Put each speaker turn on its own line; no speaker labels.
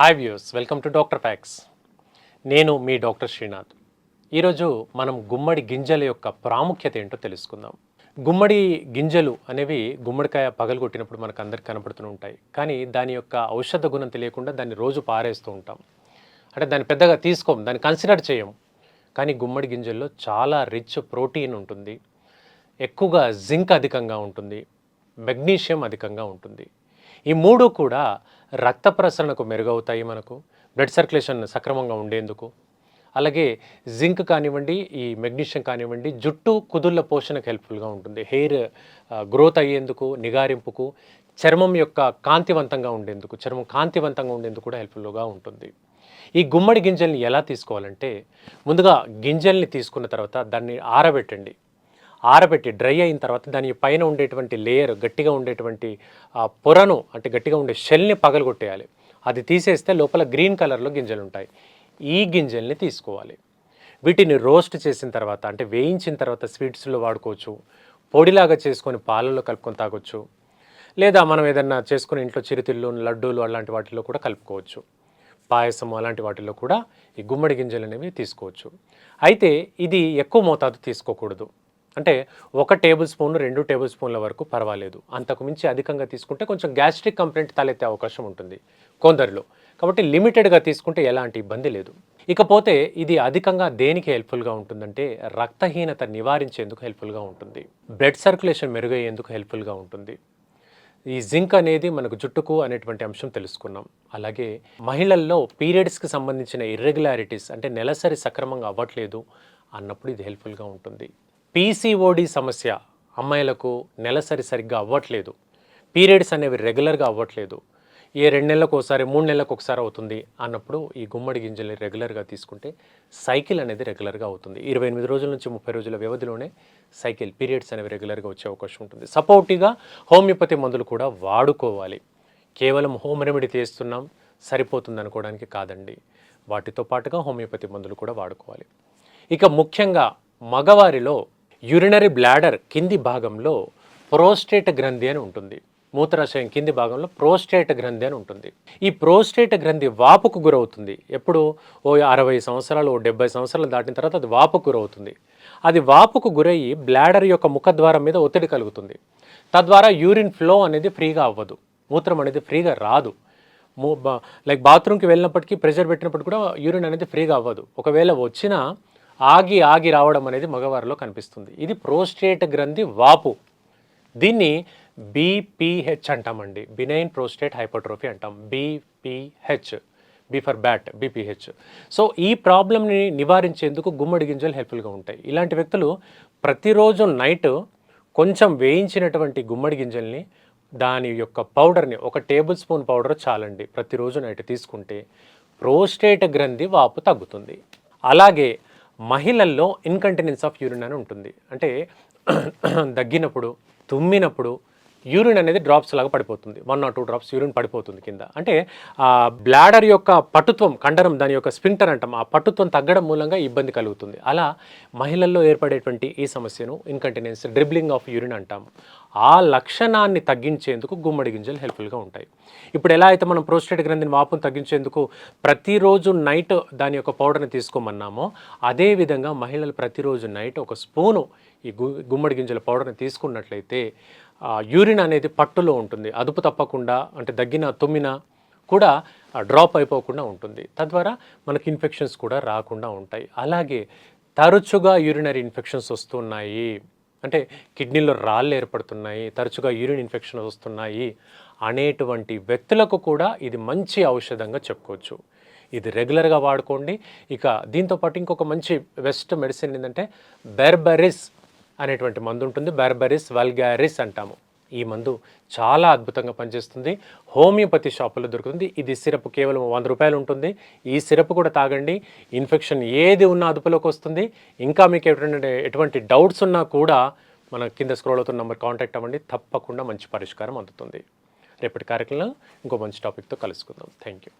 Hi views welcome to doctor facts నేను మీ doctor Srinath ఈరోజు మనం గుమ్మడి గింజల యొక్క ప్రాముఖ్యత ఏంటో తెలుసుకుందాం. గుమ్మడి గింజలు అనేవి గుమ్మడికాయ పగలగొట్టినప్పుడు మనకు అందరికి కనపడుతూ ఉంటాయి. కానీ దాని యొక్క ఔషధ గుణం తెలియకుండా దాన్ని రోజు పారేస్తూ ఉంటాం. అంటే దాన్ని పెద్దగా తీసుకోం దాన్ని కన్సిడర్ చేయం. కానీ గుమ్మడి గింజల్లో చాలా రిచ్ ప్రోటీన్ ఉంటుంది. ఎక్కువగా జింక్ అధికంగా ఉంటుంది. మెగ్నీషియం అధికంగా ఉంటుంది. ఈ మూడు కూడా రక్త ప్రసరణకు మెరుగవుతాయి మనకు బ్లడ్ సర్క్యులేషన్ సక్రమంగా ఉండేందుకు. అలాగే జింక్ కానివ్వండి ఈ మెగ్నీషియం కానివ్వండి జుట్టు కుదుళ్ళ పోషణకు హెల్ప్ఫుల్గా ఉంటుంది. హెయిర్ గ్రోత్ అయ్యేందుకు నిగారింపుకు చర్మం యొక్క కాంతివంతంగా ఉండేందుకు చర్మం కాంతివంతంగా ఉండేందుకు కూడా హెల్ప్ఫుల్గా ఉంటుంది. ఈ గుమ్మడి గింజల్ని ఎలా తీసుకోవాలంటే ముందుగా గింజల్ని తీసుకున్న తర్వాత దాన్ని ఆరబెట్టండి. ఆరబెట్టి డ్రై అయిన తర్వాత దాని పైన ఉండేటువంటి లేయర్ గట్టిగా ఉండేటువంటి పొరను అంటే గట్టిగా ఉండే షెల్ని పగలగొట్టేయాలి. అది తీసేస్తే లోపల గ్రీన్ కలర్లో గింజలు ఉంటాయి. ఈ గింజల్ని తీసుకోవాలి. వీటిని రోస్ట్ చేసిన తర్వాత అంటే వేయించిన తర్వాత స్వీట్స్లో వాడుకోవచ్చు. పొడిలాగా చేసుకొని పాలల్లో కలుపుకొని తాగొచ్చు. లేదా మనం ఏదన్నా చేసుకుని ఇంట్లో చిరుతిళ్ళు లడ్డూలు అలాంటి వాటిల్లో కూడా కలుపుకోవచ్చు. పాయసం అలాంటి వాటిల్లో కూడా ఈ గుమ్మడి గింజలు అనేవి తీసుకోవచ్చు. అయితే ఇది ఎక్కువ మోతాదు తీసుకోకూడదు. అంటే ఒక టేబుల్ స్పూన్ రెండు టేబుల్ స్పూన్ల వరకు పర్వాలేదు. అంతకు మించి అధికంగా తీసుకుంటే కొంచెం గ్యాస్ట్రిక్ కంప్లైంట్ తలెత్తే అవకాశం ఉంటుంది కొందరిలో. కాబట్టి లిమిటెడ్గా తీసుకుంటే ఎలాంటి ఇబ్బంది లేదు. ఇకపోతే ఇది అధికంగా దేనికి హెల్ప్ఫుల్గా ఉంటుందంటే రక్తహీనత నివారించేందుకు హెల్ప్ఫుల్గా ఉంటుంది. బ్లడ్ సర్క్యులేషన్ మెరుగయ్యేందుకు హెల్ప్ఫుల్గా ఉంటుంది. ఈ జింక్ అనేది మనకు జుట్టుకు అనేటువంటి అంశం తెలుసుకున్నాం. అలాగే మహిళల్లో పీరియడ్స్కి సంబంధించిన ఇర్రెగ్యులారిటీస్ అంటే నెలసరి సక్రమంగా అవ్వట్లేదు అన్నప్పుడు ఇది హెల్ప్ఫుల్గా ఉంటుంది. పీసీఓడి సమస్య అమ్మాయిలకు నెలసరి సరిగ్గా అవ్వట్లేదు. పీరియడ్స్ అనేవి రెగ్యులర్గా అవ్వట్లేదు. ఏ రెండు నెలలకు ఒకసారి మూడు నెలలకు ఒకసారి అవుతుంది అన్నప్పుడు ఈ గుమ్మడి గింజల్ని రెగ్యులర్గా తీసుకుంటే సైకిల్ అనేది రెగ్యులర్గా అవుతుంది. ఇరవై ఎనిమిది రోజుల నుంచి ముప్పై రోజుల వ్యవధిలోనే సైకిల్ పీరియడ్స్ అనేవి రెగ్యులర్గా వచ్చే అవకాశం ఉంటుంది. సపోర్టివ్గా హోమియోపతి మందులు కూడా వాడుకోవాలి. కేవలం హోమ్ రెమెడీ తీస్తున్నాం సరిపోతుంది అనుకోవడానికి కాదండి. వాటితో పాటుగా హోమియోపతి మందులు కూడా వాడుకోవాలి. ఇక ముఖ్యంగా మగవారిలో యూరినరీ బ్లాడర్ కింది భాగంలో ప్రోస్టేట్ గ్రంథి అని ఉంటుంది. మూత్రాశయం కింది భాగంలో ప్రోస్టేట్ గ్రంథి అని ఉంటుంది. ఈ ప్రోస్టేట్ గ్రంథి వాపుకు గురవుతుంది. ఎప్పుడు? ఓ అరవై సంవత్సరాలు ఓ డెబ్బై సంవత్సరాలు దాటిన తర్వాత అది వాపుకు గురవుతుంది. అది వాపుకు గురయ్యి బ్లాడర్ యొక్క ముఖద్వారం మీద ఒత్తిడి కలుగుతుంది. తద్వారా యూరిన్ ఫ్లో అనేది ఫ్రీగా అవ్వదు. మూత్రం అనేది ఫ్రీగా రాదు. లైక్ బాత్రూమ్కి వెళ్ళినప్పటికీ ప్రెషర్ పెట్టినప్పుడు కూడా యూరిన్ అనేది ఫ్రీగా అవ్వదు. ఒకవేళ వచ్చినా ఆగి ఆగి రావడం అనేది మగవారిలో కనిపిస్తుంది. ఇది ప్రోస్టేట్ గ్రంథి వాపు. దీన్ని బీపీహెచ్ అంటామండి. బినైన్ ప్రోస్టేట్ హైపోట్రోఫీ అంటాం. BPH B for bat BPH so ఈ ప్రాబ్లమ్ని నివారించేందుకు గుమ్మడి గింజలు హెల్ప్ఫుల్గా ఉంటాయి. ఇలాంటి వ్యక్తులు ప్రతిరోజు నైట్ కొంచెం వేయించినటువంటి గుమ్మడి గింజల్ని దాని యొక్క పౌడర్ని ఒక టేబుల్ స్పూన్ పౌడర్ చాలండి. ప్రతిరోజు నైట్ తీసుకుంటే ప్రోస్టేట్ గ్రంథి వాపు తగ్గుతుంది. అలాగే మహిళల్లో ఇన్కంటినెన్స్ ఆఫ్ యూరిన్ అని ఉంటుంది. అంటే దగ్గినప్పుడు తుమ్మినప్పుడు యూరిన్ అనేది డ్రాప్స్ లాగా పడిపోతుంది. One or two drops urine పడిపోతుంది కింద. అంటే ఆ బ్లాడర్ యొక్క పటుత్వం కండరం దాని యొక్క స్పింటర్ అంటాం ఆ పటుత్వం తగ్గడం మూలంగా ఇబ్బంది కలుగుతుంది. అలా మహిళల్లో ఏర్పడేటువంటి ఈ సమస్యను ఇన్కంటినెన్స్ డ్రిబ్లింగ్ ఆఫ్ యూరిన్ అంటాం. ఆ లక్షణాన్ని తగ్గించేందుకు గుమ్మడి గింజలు హెల్ప్ఫుల్గా ఉంటాయి. ఇప్పుడు ఎలా అయితే మనం ప్రోస్టేట్ గ్రంథిని వాపును తగ్గించేందుకు ప్రతిరోజు నైట్ దాని యొక్క పౌడర్ని తీసుకోమన్నామో అదేవిధంగా మహిళలు ప్రతిరోజు నైట్ ఒక స్పూను ఈ గుమ్మడి గింజల పౌడర్ని తీసుకున్నట్లయితే యూరిన్ అనేది పట్టులో ఉంటుంది. అదుపు తప్పకుండా అంటే దగ్గిన తుమ్మిన కూడా డ్రాప్ అయిపోకుండా ఉంటుంది. తద్వారా మనకి ఇన్ఫెక్షన్స్ కూడా రాకుండా ఉంటాయి. అలాగే తరచుగా యూరినరీ ఇన్ఫెక్షన్స్ వస్తున్నాయి. అంటే కిడ్నీలో రాళ్ళు ఏర్పడుతున్నాయి తరచుగా యూరిన్ ఇన్ఫెక్షన్ వస్తున్నాయి అనేటువంటి వ్యక్తులకు కూడా ఇది మంచి ఔషధంగా చెప్పుకోవచ్చు. ఇది రెగ్యులర్గా వాడుకోండి. ఇక దీంతోపాటు ఇంకొక మంచి బెస్ట్ మెడిసిన్ ఏంటంటే బెర్బరిస్ అనేటువంటి మందు ఉంటుంది. బెర్బరిస్ వల్గారిస్ అంటాము. ఈ మందు చాలా అద్భుతంగా పనిచేస్తుంది. హోమియోపతి షాపులో దొరుకుతుంది. ఇది సిరప్ కేవలం వంద రూపాయలు ఉంటుంది. ఈ సిరప్ కూడా తాగండి. ఇన్ఫెక్షన్ ఏది ఉన్నా అదుపులోకి వస్తుంది. ఇంకా మీకు ఎటువంటి ఎటువంటి డౌట్స్ ఉన్నా కూడా మన కింద స్క్రోల్ అవుతున్న నెంబర్ కాంటాక్ట్ అవ్వండి. తప్పకుండా మంచి పరిష్కారం అందుతుంది. రేపటి కార్యక్రమంలో ఇంకో మంచి టాపిక్తో కలుసుకుందాం. Thank you